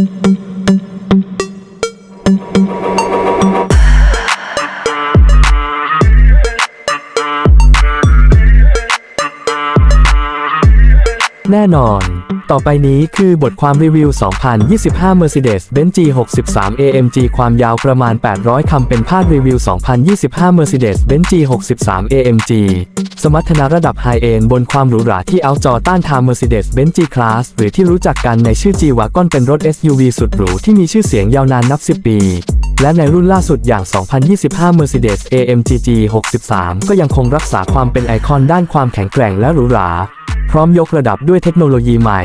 แน่นอน ต่อไปนี้คือบทความรีวิว 2025 Mercedes-Benz G63 AMG ความยาวประมาณ 800 คำเป็นภาครีวิว 2025 Mercedes-Benz G63 AMG สมรรถนะระดับไฮเอนบนความหรูหราที่เอาจอต้านทาน Mercedes-Benz G-Class หรือที่รู้จักกันในชื่อ G-Wagon เป็นรถ SUV สุดหรูที่มีชื่อเสียงยาวนานนับ 10 ปี และในรุ่นล่าสุดอย่าง 2025 Mercedes AMG G63 ก็ยังคงรักษาความเป็นไอคอนด้านความแข็งแกร่งและหรูหรา พร้อมยกระดับด้วยเทคโนโลยีใหม่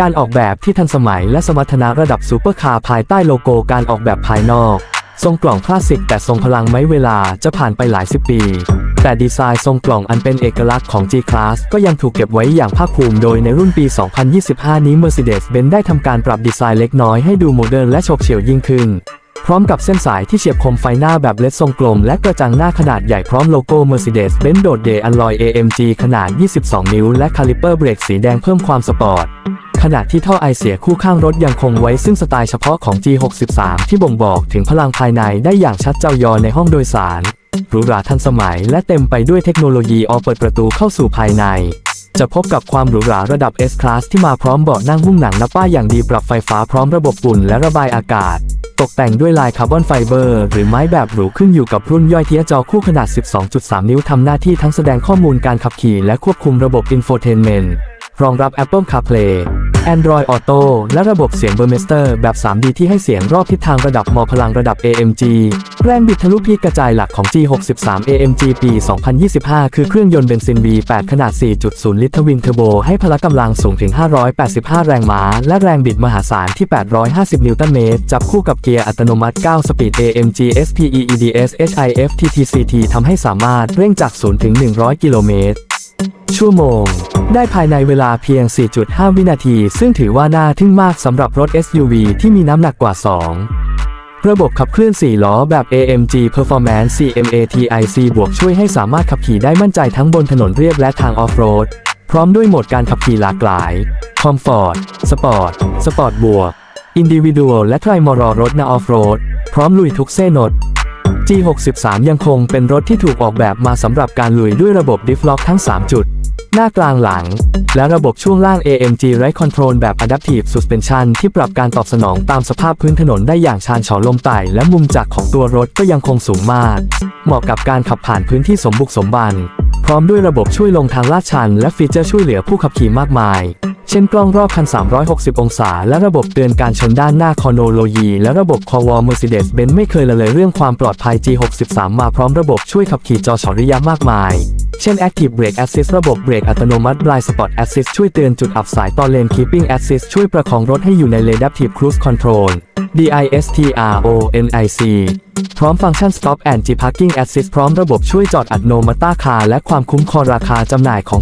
การออกแบบที่ทันสมัยและสมรรถนะระดับซูเปอร์คาร์ภายใต้โลโก้การออกแบบภายนอก ทรงกล่องคลาสสิกแต่ทรงพลังไม่เวลาจะผ่านไปหลายสิบปี แต่ดีไซน์ทรงกล่องอันเป็นเอกลักษณ์ของ G-Class ก็ยังถูกเก็บไว้อย่างภาคภูมิโดยในรุ่นปี 2025 นี้ Mercedes-Benz ได้ทำการปรับดีไซน์เล็กน้อยให้ดูโมเดิร์นและโฉบเฉี่ยวยิ่งขึ้น พร้อมกับเส้นสายที่เฉียบคมไฟหน้าแบบเล็ดทรงกลมและกระจังหน้าขนาดใหญ่พร้อมโลโก้ Mercedes-Benz โดดเด่นอัลลอย AMG ขนาด 22 นิ้ว และคาลิเปอร์เบรกสีแดงเพิ่มความสปอร์ตขณะที่ท่อไอเสียคู่ข้างรถยังคงไว้ซึ่งสไตล์เฉพาะของ G63 ที่บ่งบอกถึงพลังภายในได้อย่างชัดเจายอในห้องโดยสาร หรูหราทันสมัย และเต็มไปด้วยเทคโนโลยีออเปิดประตูเข้าสู่ภายใน จะพบกับความหรูหราระดับ S-Class ที่มาพร้อมเบาะนั่งหุ้มหนังนับป้ายอย่างดีปรับไฟฟ้าพร้อมระบบปุ่นและระบายอากาศ ตกแต่งด้วยลายคาร์บอนไฟเบอร์ หรือไม้แบบหรูขึ้นอยู่กับรุ่นย่อยที่จอคู่ขนาด 12.3 นิ้วทำหน้าที่ทั้งแสดงข้อมูลการขับขี่และควบคุมระบบ Infotainment รองรับ Apple CarPlay Android Auto และระบบเสียง Burmester แบบ 3D ที่ให้เสียงรอบทิศทางระดับมอพลังระดับ AMG แรงบิดทะลุพีกกระจายหลักของ G63 AMG ปี 2025 คือเครื่องยนต์เบนซิน V8 ขนาด 4.0 ลิตรทวินเทอร์โบ ให้พละกำลังสูงถึง 585 แรงม้า และแรงบิดมหาศาลที่ 850 นิวตันเมตร จับคู่กับเกียร์อัตโนมัติ 9 สปีด AMG SPE EDS HIF TTCT ทำให้สามารถเร่งจาก 0 ถึง 100 กิโลเมตรชั่วโมง ได้ภายในเวลาเพียง 4.5 วินาที ซึ่งถือว่าน่าทึ่งมากสำหรับรถ SUV ที่มีน้ำหนักกว่า 2 ระบบขับเคลื่อน 4 ล้อแบบ AMG Performance CMATIC บวกช่วยให้สามารถขับขี่ได้มั่นใจทั้งบนถนนเรียบและทางออฟโรด พร้อมด้วยโหมดการขับขี่หลากหลาย Comfort Sport Sport บวก Individual และ t r i m o r o รถนาออฟโรด พร้อมลุยทุกเส้นนด G63 ยังคงเป็นรถที่ถูกออกแบบมาสำหรับการลุยด้วยระบบดิฟล็อกทั้ง 3 จุด หน้ากลางหลัง และระบบช่วงล่าง AMG Ride Control แบบ Adaptive Suspension ที่ปรับการตอบสนองตามสภาพพื้นถนนได้อย่างชาญฉลมไต่และมุมจักรของตัวรถก็ยังคงสูงมาก เหมาะกับการขับผ่านพื้นที่สมบุกสมบัน พร้อมด้วยระบบช่วยลงทางลาดชัน และฟีเจอร์ช่วยเหลือผู้ขับขี่มากมาย เช่นกล้องรอบคัน 360 องศา และระบบเตือนการชนด้านหน้าคอนโนโลยี และระบบคอวอ Mercedes-Benz ไม่เคยละเลยเรื่องความปลอดภัย G63 มาพร้อมระบบช่วยขับขี่จอฉริยะมากมาย เช่น Active Brake Assist ระบบเบรกอัตโนมัติ Blind Spot Assist ช่วยเตือนจุดอับสายต่อเลน Keeping Assist ช่วยประคองรถให้อยู่ใน Adaptive Cruise Control DISTRONIC พร้อมฟังก์ชัน Stop and G Parking Assist พร้อมระบบช่วยจอดอัตโนมัติคาและความคุ้มครองราคาจำหน่ายของ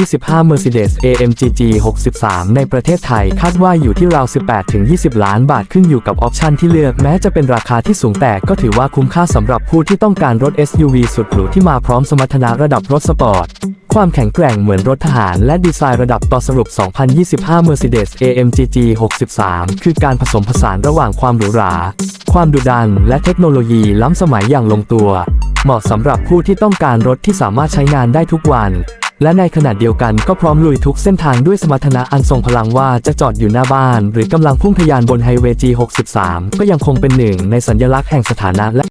2025 Mercedes AMG G63 ในประเทศไทย คาดว่าอยู่ที่ราว 18-20 ล้านบาทขึ้นอยู่กับออปชันที่เลือก แม้จะเป็นราคาที่สูงแต่ก็ถือว่าคุ้มค่าสำหรับผู้ที่ต้องการรถ SUV สุดหรูที่มาพร้อมสมรรถนะระดับรถสปอร์ต ความแข็งแกร่งเหมือนรถทหารและดีไซน์ระดับต่อสรุป 2025 Mercedes AMG G63 คือการผสมผสานระหว่างความหรูหรา ความดุดัน และเทคโนโลยีล้ำสมัยอย่างลงตัว เหมาะสำหรับผู้ที่ต้องการรถที่สามารถใช้งานได้ทุกวัน และในขณะเดียวกันก็พร้อมลุยทุกเส้นทางด้วยสมรรถนะอันทรงพลังว่าจะจอดอยู่หน้าบ้าน หรือกำลังพุ่งทะยานบนไฮเวย์ G63 ก็ยังคงเป็นหนึ่งในสัญลักษณ์แห่งสถานะและ